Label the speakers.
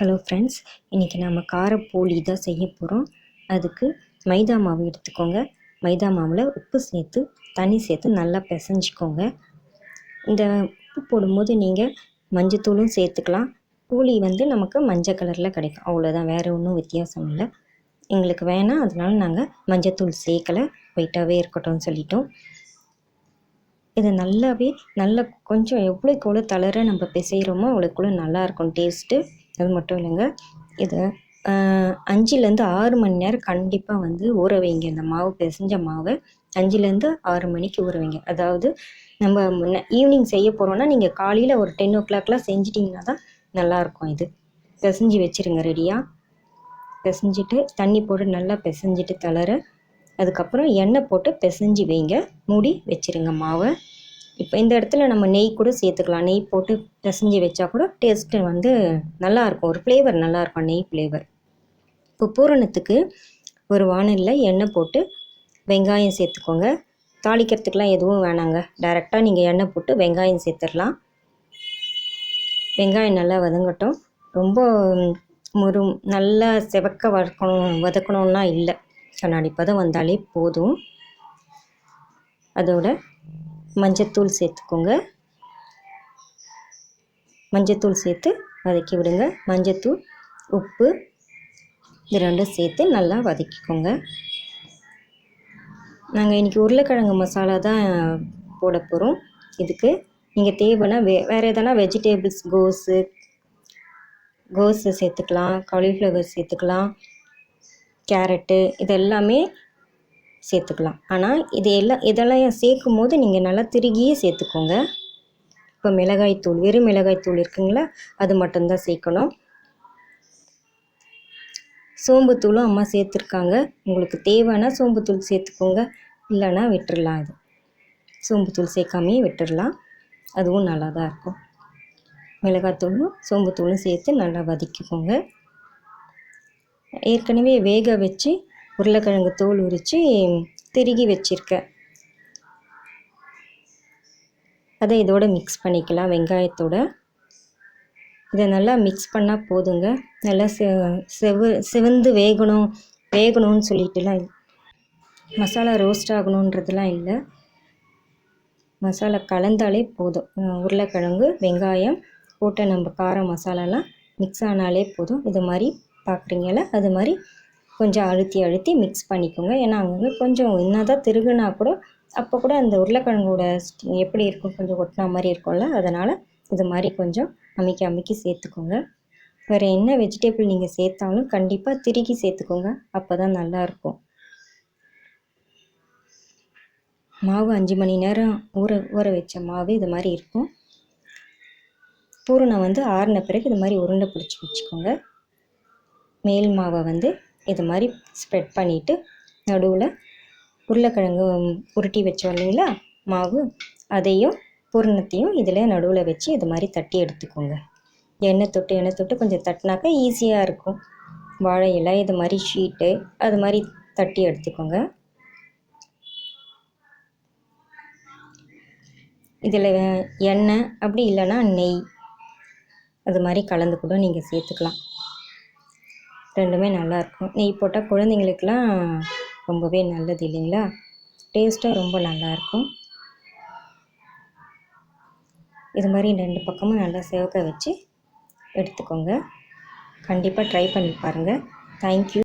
Speaker 1: Hello friends இன்றைக்கி நம்ம காரப்போலி தான் செய்ய போகிறோம் அதுக்கு மைதா மாவு எடுத்துக்கோங்க. மைதா மாவில் உப்பு சேர்த்து தண்ணி சேர்த்து நல்லா பிசைஞ்சிக்கோங்க. இந்த உப்பு போடும்போது நீங்கள் மஞ்சத்தூளும் சேர்த்துக்கலாம். போலி வந்து நமக்கு மஞ்சள் கலரில் கிடைக்கும். அவ்வளோதான் வேறு ஒன்றும் வித்தியாசம் இல்லை. எங்களுக்கு வேணாம் அதனால நாங்கள் மஞ்சத்தூள் சேர்க்கலை. ஒயிட்டாகவே இருக்கட்டும்னு சொல்லிட்டோம். இதை நல்லாவே நல்லா கொஞ்சம் எவ்வளோக்கு எவ்வளோ தளர நம்ம பிசைகிறோமோ அவ்வளோக்குள்ள நல்லாயிருக்கும் டேஸ்ட்டு அது மட்டும் இல்லைங்க. இதை அஞ்சுலேருந்து ஆறு மணி நேரம் கண்டிப்பாக வந்து ஊற வைங்க. இந்த மாவு பிசைஞ்ச மாவை அஞ்சுலேருந்து ஆறு மணிக்கு ஊற வைங்க. அதாவது நம்ம ஈவினிங் செய்ய போகிறோன்னா நீங்கள் காலையில் ஒரு டென் ஓ கிளாக்லாம் செஞ்சிட்டிங்கன்னா தான் நல்லாயிருக்கும் இது. பிசைஞ்சு வச்சுருங்க ரெடியாக பிசைஞ்சிட்டு தண்ணி போட்டு நல்லா பிசைஞ்சிட்டு தளர அதுக்கப்புறம் எண்ணெய் போட்டு பிசைஞ்சு வைங்க. மூடி வச்சுருங்க மாவை. இப்போ இந்த இடத்துல நம்ம நெய் கூட சேர்த்துக்கலாம். நெய் போட்டு பிசைஞ்சு வச்சா கூட டேஸ்ட்டு வந்து நல்லாயிருக்கும் ஒரு ஃப்ளேவர் நல்லாயிருக்கும் நெய் ஃப்ளேவர் இப்போ பூரணத்துக்கு ஒரு வானலில் எண்ணெய் போட்டு வெங்காயம் சேர்த்துக்கோங்க. தாளிக்கிறதுக்கெலாம் எதுவும் வேணாங்க. டைரெக்டாக நீங்கள் எண்ணெய் போட்டு வெங்காயம் சேர்த்துடலாம். வெங்காயம் நல்லா வதங்கட்டும். ரொம்ப ஒரு நல்லா செவக்க வதக்கணும் வதக்கணும்னா இல்லை. கண்ணாடி பதம் வந்தாலே போதும். அதோட மஞ்சத்தூள் சேர்த்துக்கோங்க. மஞ்சத்தூள் சேர்த்து வதக்கி விடுங்க. மஞ்சத்தூள் உப்பு இது ரெண்டும் சேர்த்து நல்லா வதக்கிக்கோங்க. நாங்கள் இன்றைக்கி உருளைக்கிழங்கு மசாலா தான் போட போகிறோம் இதுக்கு நீங்கள் தேவைன்னா வே வேறு எதனா வெஜிடேபிள்ஸ் கோஸு கோஸு சேர்த்துக்கலாம். காலிஃப்ளவர் சேர்த்துக்கலாம். கேரட்டு இது எல்லாமே சேர்த்துக்கலாம். ஆனால் இது எல்லாம் இதெல்லாம் சேர்க்கும் போது நீங்கள் நல்லா திருகியே சேர்த்துக்கோங்க. இப்போ மிளகாய்த்தூள் வெறும் மிளகாய்த்தூள் இருக்குங்களா அது மட்டும்தான் சேர்க்கணும். சோம்புத்தூளும் அம்மா சேர்த்துருக்காங்க. உங்களுக்கு தேவைன்னா சோம்புத்தூள் சேர்த்துக்கோங்க. இல்லைன்னா விட்டுடலாம் அது சோம்புத்தூள் சேர்க்காமையே விட்டுடலாம் அதுவும் நல்லா தான் இருக்கும் மிளகாத்தூளும் சோம்புத்தூளும் சேர்த்து நல்லா வதக்கிக்கோங்க. ஏற்கனவே வேக வச்சு உருளைக்கிழங்கு தோல் உரித்து திருகி வச்சுருக்கேன் அதை இதோட மிக்ஸ் பண்ணிக்கலாம் வெங்காயத்தோட. இதை நல்லா மிக்ஸ் பண்ணால் போதுங்க. நல்லா செ சிவந்து செவந்து வேகணும் வேகணும்னு சொல்லிட்டுலாம் மசாலா ரோஸ்ட் ஆகணுன்றதுலாம் இல்லை. மசாலா கலந்தாலே போதும். உருளைக்கிழங்கு வெங்காயம் போட்ட நம்ம காரம் மசாலாலாம் மிக்ஸ் ஆனாலே போதும். இது மாதிரி பார்க்குறீங்களா அது மாதிரி கொஞ்சம் அழுத்தி அழுத்தி மிக்ஸ் பண்ணிக்கோங்க. ஏன்னா அங்கங்கே கொஞ்சம் என்ன தான் திருகுனா கூட அப்போ கூட அந்த உருளைக்கிழங்கோட எப்படி இருக்கும் கொஞ்சம் ஒட்டினா மாதிரி இருக்கும்ல அதனால் இது மாதிரி கொஞ்சம் அமுக்கி அமுக்கி சேர்த்துக்கோங்க. வேறு என்ன வெஜிடபிள் நீங்கள் சேர்த்தாலும் கண்டிப்பாக திருகி சேர்த்துக்கோங்க. அப்போ தான் நல்லாயிருக்கும் மாவு அஞ்சு மணி நேரம் ஊற ஊற வச்ச மாவு இது மாதிரி இருக்கும். பூரணம் வந்து ஆறின பிறகு இது மாதிரி உருண்டை பிடிச்சி வச்சுக்கோங்க. மேல் மாவை வந்து இது மாதிரி ஸ்ப்ரெட் பண்ணிவிட்டு நடுவில் உருளைக்கிழங்கு உருட்டி வச்சோம் இல்லைங்களா? மாவு. அதையும் பூரணத்தையும் இதில் நடுவில் வச்சு இது மாதிரி தட்டி எடுத்துக்கோங்க. எண்ணெய் தொட்டு எண்ணெய் தொட்டு கொஞ்சம் தட்டினாக்கா ஈஸியாக இருக்கும். வாழை இலை இது மாதிரி ஷீட்டு அது மாதிரி தட்டி எடுத்துக்கோங்க. இதில் எண்ணெய் அப்படி இல்லைன்னா நெய் அது மாதிரி கலந்து கூட நீங்கள் சேர்த்துக்கலாம். ரெண்டுமே நல்லாயிருக்கும். நெய் போட்டால் குழந்தைங்களுக்கெலாம் ரொம்பவே நல்லது இல்லைங்களா? டேஸ்ட்டாக ரொம்ப நல்லாயிருக்கும். இது மாதிரி ரெண்டு பக்கமும் நல்லா சேவக்க வச்சு எடுத்துக்கோங்க. கண்டிப்பாக ட்ரை பண்ணி பாருங்கள் தேங்க்யூ